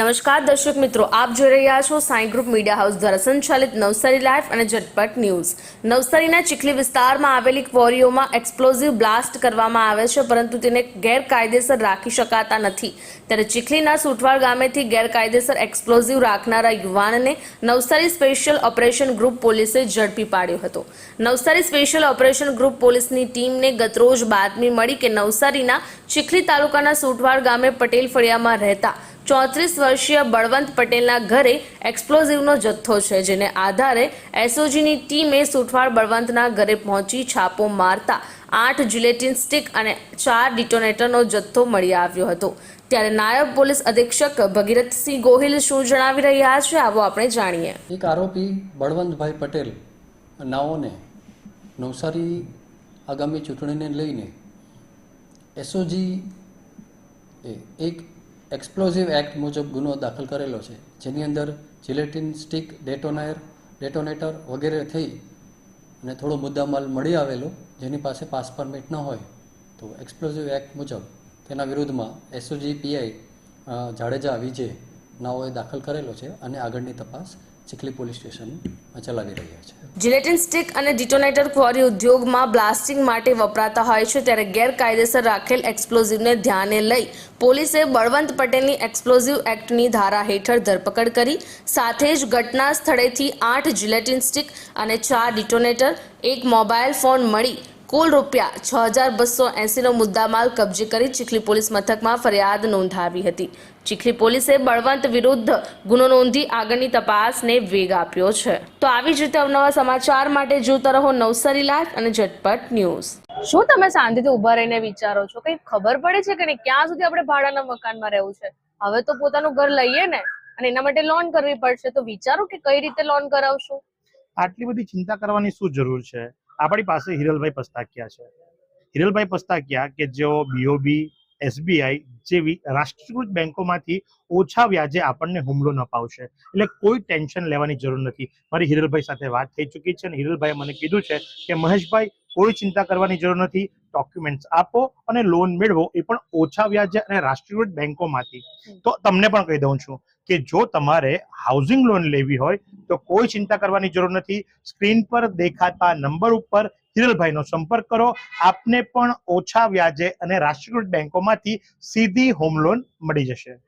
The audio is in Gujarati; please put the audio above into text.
નમસ્કાર દર્શક મિત્રો, આપ જોઈ રહ્યા છો સાઈ ગ્રુપ મીડિયા હાઉસ દ્વારા સંચાલિત નવસારી લાઈફ અને ઝટપટ ન્યૂઝ. નવસારીના ચીખલી વિસ્તારમાં આવેલી ક્વોરીઓમાં એક્સપ્લોઝિવ બ્લાસ્ટ કરવામાં આવે છે, પરંતુ તેને ગેરકાયદેસર રાખી શકાતા નથી. ત્યારે ચીખલીના સુઠવાડ ગામેથી ગેરકાયદેસર એક્સપ્લોઝિવ રાખનારા યુવાનને નવસારી સ્પેશિયલ ઓપરેશન ગ્રુપ પોલીસે ઝડપી પાડ્યો હતો. નવસારી સ્પેશિયલ ઓપરેશન ગ્રુપ પોલીસની ટીમને ગતરોજ બાતમી મળી કે નવસારીના ચીખલી તાલુકાના સુઠવાડ ગામે પટેલ ફળિયામાં રહેતા ચોત્રીસ વર્ષીય બળવંત પટેલના ઘરે એક્સપ્લોઝિવનો જથ્થો છે, જેને આધારે એસઓજીની ટીમે સુઠવાડ બળવંતના ઘરે પહોંચી છાપો મારતા આઠ જિલેટિન સ્ટિક અને ચાર ડિટોનેટરનો જથ્થો મળી આવ્યો હતો. ત્યારે નાયબ પોલીસ અધિક્ષક ભગીરથસિંહ ગોહિલ શું જણાવી રહ્યા છે, આવો આપણે જાણીએ. એક આરોપી બળવંતભાઈ પટેલ નાઓને નવસારી આગામી ચૂંટણીને લઈને એસઓજી એક એક્સપ્લોઝિવ એક્ટ મુજબ ગુનો દાખલ કરેલો છે, જેની અંદર જિલેટિન સ્ટિક ડેટોનાયર ડેટોનેટર વગેરે થઈ અને થોડો મુદ્દામાલ મળી આવેલો, જેની પાસે પાસ પરમિટ ન હોય. તો એક્સપ્લોઝિવ એક્ટ મુજબ તેના વિરુદ્ધમાં એસઓજી પીઆઈ જાડેજા વિજે નાઓએ દાખલ કરેલો છે અને આગળની તપાસ ચીખલી પોલીસ સ્ટેશનમાં ચલાવી રહ્યા છે. જિલેટિન સ્ટિક અને ડિટોનેટર ક્વોરી ઉદ્યોગમાં બ્લાસ્ટિંગ માટે વપરાતા હોય છે ત્યારે ગેરકાયદેસર રાખેલ એક્સપ્લોઝિવને ધ્યાને લઈ પોલીસે બળવંત પટેલની એક્સપ્લોઝિવ એક્ટની ધારા હેઠળ ધરપકડ કરી, સાથે જ ઘટના સ્થળેથી આઠ જિલેટિન સ્ટિક અને ચાર ડિટોનેટર, એક મોબાઈલ ફોન મળી કુલ રૂપિયા છ હજાર બસો એંસીનો મુદ્દામાલ કબજે કરી ચીખલી પોલીસ મથકમાં ફરિયાદ નોંધાવી હતી. ચીખલી પોલીસે બળવંત વિરુદ્ધ ગુનો નોંધી આગળની તપાસને વેગ આપ્યો છે. તો આવી જ રીતે અવનવા સમાચાર માટે જોતા રહો નવસારી લાઈવ અને ઝટપટ ન્યૂઝ. શું તમે શાંતિથી ઊભા રહીને વિચારો છો? કઈ ખબર પડે છે કે નહીં? ક્યાં સુધી આપણે ભાડાના મકાનમાં રહેવું છે? હવે તો પોતાનું ઘર લઈએ ને અને એના માટે લોન કરવી પડશે. તો વિચારો કે કઈ રીતે લોન કરાવશું? આટલી બધી ચિંતા કરવાની શું જરૂર છે? આપણી પાસે હિરલભાઈ પસ્તાકિયા છે. હિરલભાઈ પસ્તાકિયા કે જેઓ બીઓબી એસબીઆઈ જેવી રાષ્ટ્રીયકૃત બેંકોમાંથી ઓછા વ્યાજે આપણને હુમલો ન અપાવશે એટલે કોઈ ટેન્શન લેવાની જરૂર નથી. મારી હિરલભાઈ સાથે વાત થઈ ચૂકી છે અને હિરલભાઈએ મને કીધું છે કે મહેશભાઈ, કોઈ ચિંતા કરવાની જરૂર નથી. ડોક્યુમેન્ટ્સ આપો અને લોન મેળવો એ પણ ઓછા વ્યાજે અને રાષ્ટ્રીયકૃત બેંકોમાંથી. તો તમને પણ કહી દઉં છું કે જો તમારે હાઉસિંગ લોન લેવી હોય, તો કોઈ ચિંતા કરવાની જરૂર નથી. સ્ક્રીન પર દેખાતા નંબર ઉપર હિરલભાઈનો સંપર્ક કરો. આપને પણ ઓછા વ્યાજે અને રાષ્ટ્રીયકૃત બેંકોમાંથી સીધી હોમ લોન મળી જશે.